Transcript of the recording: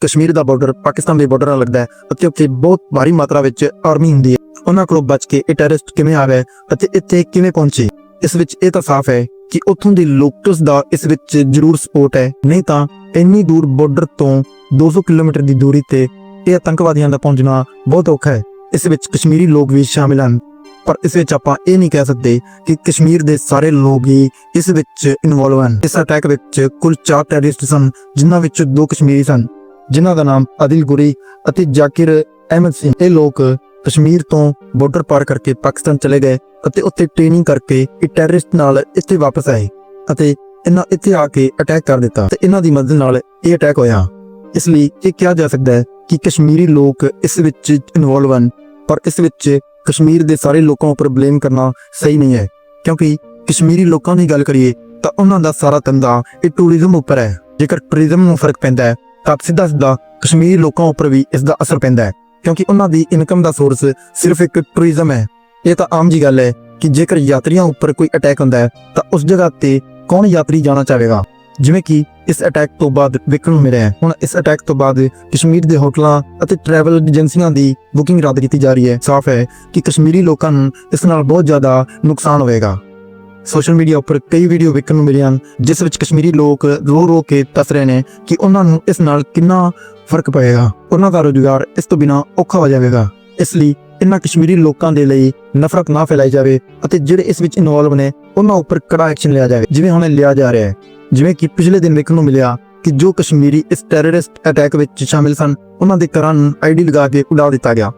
ਕਸ਼ਮੀਰ ਦਾ border Pakistan ਦੇ border ਨਾਲ ਲੱਗਦਾ ਹੈ ਅਤੇ ਉੱਥੇ ਬਹੁਤ ਭਾਰੀ ਮਾਤਰਾ ਵਿੱਚ ਆਰਮੀ ਹੁੰਦੀ ਹੈ। ਉਹਨਾਂ ਕੋਲੋਂ ਬਚ ਕੇ ਇਹ ਟੈਰਰਿਸਟ ਕਿਵੇਂ ਆ ਅਤੇ ਇੱਥੇ ਕਿਵੇਂ ਪਹੁੰਚੇ? ਇਸ ਵਿੱਚ ਇਹ ਤਾਂ ਸਾਫ਼ ਹੈ ਕਿ ਉੱਥੋਂ ਦੀ ਲੋਕਲਸ ਦਾ ਇਸ ਵਿੱਚ ਜ਼ਰੂਰ ਸਪੋਰਟ ਹੈ। ਨਹੀਂ ਤਾਂ ਇੰਨੀ ਦੂਰ ਬਾਰਡਰ ਤੋਂ 200 ਕਿਲੋਮੀਟਰ ਦੀ ਦੂਰੀ ਤੇ ਇਹ ਆਤੰਕਵਾਦੀਆਂ ਦਾ ਪਹੁੰਚਣਾ ਬਹੁਤ ਔਖਾ ਹੈ। ਇਸ ਵਿੱਚ ਕਸ਼ਮੀਰੀ ਲੋਕ ਵੀ ਸ਼ਾਮਿਲ ਹਨ। ਪਰ ਇਸ ਵਿੱਚ ਆਪਾਂ ਇਹ ਨਹੀਂ ਕਹਿ ਸਕਦੇ ਕਿ ਕਸ਼ਮੀਰ ਦੇ ਸਾਰੇ ਲੋਕ ਹੀ ਇਸ ਵਿੱਚ ਇਨਵੋਲਵ ਹਨ। ਇਸ ਅਟੈਕ ਵਿੱਚ ਕੁੱਲ 4 ਟੈਰਰਿਸਟ ਸਨ ਜਿਨ੍ਹਾਂ ਵਿੱਚ ਦੋ ਕਸ਼ਮੀਰੀ ਸਨ। ਜਿਨ੍ਹਾਂ ਦਾ ਨਾਮ ਅਦਿਲ ਗੁਰੀ ਅਤੇ ਜਾਕਿਰ ਅਹਿਮਦ ਸਿੰਘ ਇਹ ਲੋਕ ਕਸ਼ਮੀਰ ਤੋਂ ਬਾਰਡਰ ਪਾਰ ਕਰਕੇ ਪਾਕਿਸਤਾਨ ਚਲੇ ਗਏ ਅਤੇ ਉੱਥੇ ਟ੍ਰੇਨਿੰਗ ਕਰਕੇ ਇਹ ਟੈਰਰਿਸਟ ਨਾਲ ਇੱਥੇ ਵਾਪਸ ਆਏ ਅਤੇ ਇਹਨਾਂ ਇੱਥੇ ਆ ਕੇ ਅਟੈਕ ਕਰ ਦਿੱਤਾ ਤੇ ਇਹਨਾਂ ਦੀ ਮਦਦ ਨਾਲ ਇਹ ਅਟੈਕ ਹੋਇਆ। ਇਸ ਲਈ ਇਹ ਕਿਹਾ ਜਾ ਸਕਦਾ ਹੈ ਕਿ ਕਸ਼ਮੀਰੀ ਲੋਕ ਇਸ ਵਿੱਚ ਇਨਵੋਲਵ ਹਨ, ਪਰ ਇਸ ਵਿੱਚ ਕਸ਼ਮੀਰ ਦੇ ਸਾਰੇ ਲੋਕਾਂ ਉੱਪਰ ਬਲੇਮ ਕਰਨਾ ਸਹੀ ਨਹੀਂ ਹੈ। ਕਿਉਂਕਿ ਕਸ਼ਮੀਰੀ ਲੋਕਾਂ ਦੀ ਗੱਲ ਕਰੀਏ ਤਾਂ ਉਹਨਾਂ ਦਾ ਸਾਰਾ ਧੰਦਾ ਇਹ ਟੂਰਿਜ਼ਮ ਉੱਪਰ ਹੈ। ਜੇਕਰ ਟੂਰਿਜ਼ਮ ਨੂੰ ਫ਼ਰਕ ਪੈਂਦਾ ਹੈ ਤਾਂ ਸਿੱਧਾ ਸਿੱਧਾ ਕਸ਼ਮੀਰੀ ਲੋਕਾਂ ਉੱਪਰ ਵੀ ਇਸ ਦਾ ਅਸਰ ਪੈਂਦਾ ਹੈ, ਕਿਉਂਕਿ ਉਹਨਾਂ ਦੀ ਇਨਕਮ ਦਾ ਸੋਰਸ ਸਿਰਫ ਇੱਕ ਟੂਰਿਜ਼ਮ ਹੈ। ਇਹ ਤਾਂ ਆਮ ਜੀ ਗੱਲ ਹੈ ਕਿ ਜੇਕਰ ਯਾਤਰੀਆਂ ਉੱਪਰ ਕੋਈ ਅਟੈਕ ਹੁੰਦਾ ਹੈ, ਤਾਂ ਉਸ ਜਗ੍ਹਾ ਤੇ ਕੌਣ ਯਾਤਰੀ ਜਾਣਾ ਚਾਹੇਗਾ? ਜਿਵੇਂ ਕਿ ਇਸ ਅਟੈਕ ਤੋਂ ਬਾਅਦ ਵੇਖਣ ਨੂੰ ਮਿਲਿਆ ਹੈ। ਹੁਣ ਇਸ ਅਟੈਕ ਤੋਂ ਬਾਅਦ ਕਸ਼ਮੀਰ ਦੇ ਹੋਟਲਾਂ ਅਤੇ ਟਰੈਵਲ ਏਜੰਸੀਆਂ ਦੀ ਬੁਕਿੰਗ ਰੱਦ ਕੀਤੀ ਜਾ ਰਹੀ ਹੈ। ਸਾਫ਼ ਹੈ ਕਿ ਕਸ਼ਮੀਰੀ ਲੋਕਾਂ ਨੂੰ ਇਸ ਨਾਲ ਬਹੁਤ ਜ਼ਿਆਦਾ ਨੁਕਸਾਨ ਹੋਵੇਗਾ। ਸੋਸ਼ਲ ਮੀਡੀਆ ਉੱਪਰ ਕਈ ਵੀਡੀਓ ਵੇਖਣ ਨੂੰ ਮਿਲੀਆਂ ਹਨ, ਜਿਸ ਵਿੱਚ ਕਸ਼ਮੀਰੀ ਲੋਕ ਰੋ ਰੋ ਕੇ ਦੱਸ ਰਹੇ ਨੇ ਕਿ ਉਹਨਾਂ ਨੂੰ ਇਸ ਨਾਲ ਕਿੰਨਾ ਫ਼ਰਕ ਪਏਗਾ। ਉਹਨਾਂ ਦਾ ਰੋਜ਼ਗਾਰ ਇਸ ਤੋਂ ਬਿਨਾ ਔਖਾ ਹੋ ਜਾਵੇਗਾ। ਇਸ ਲਈ ਇਹਨਾਂ ਕਸ਼ਮੀਰੀ ਲੋਕਾਂ ਦੇ ਲਈ ਨਫ਼ਰਤ ਨਾ ਫੈਲਾਈ ਜਾਵੇ ਅਤੇ ਜਿਹੜੇ ਇਸ ਵਿੱਚ ਇਨਵੋਲਵ ਨੇ ਉਹਨਾਂ ਉੱਪਰ ਕੜਾ ਐਕਸ਼ਨ ਲਿਆ ਜਾਵੇ। ਜਿਵੇਂ ਹੁਣ ਲਿਆ ਜਾ ਰਿਹਾ ਹੈ। ਜਿਵੇਂ ਕਿ ਪਿਛਲੇ ਦਿਨ ਵੇਖਣ ਨੂੰ ਮਿਲਿਆ ਕਿ ਜੋ ਕਸ਼ਮੀਰੀ ਇਸ ਟੈਰਰਿਸਟ ਅਟੈਕ ਵਿੱਚ ਸ਼ਾਮਿਲ ਸਨ ਉਹਨਾਂ ਦੇ ਘਰਾਂ ਨੂੰ ਆਈਡੀ ਲਗਾ ਕੇ ਉਡਾ ਦਿੱਤਾ ਗਿਆ।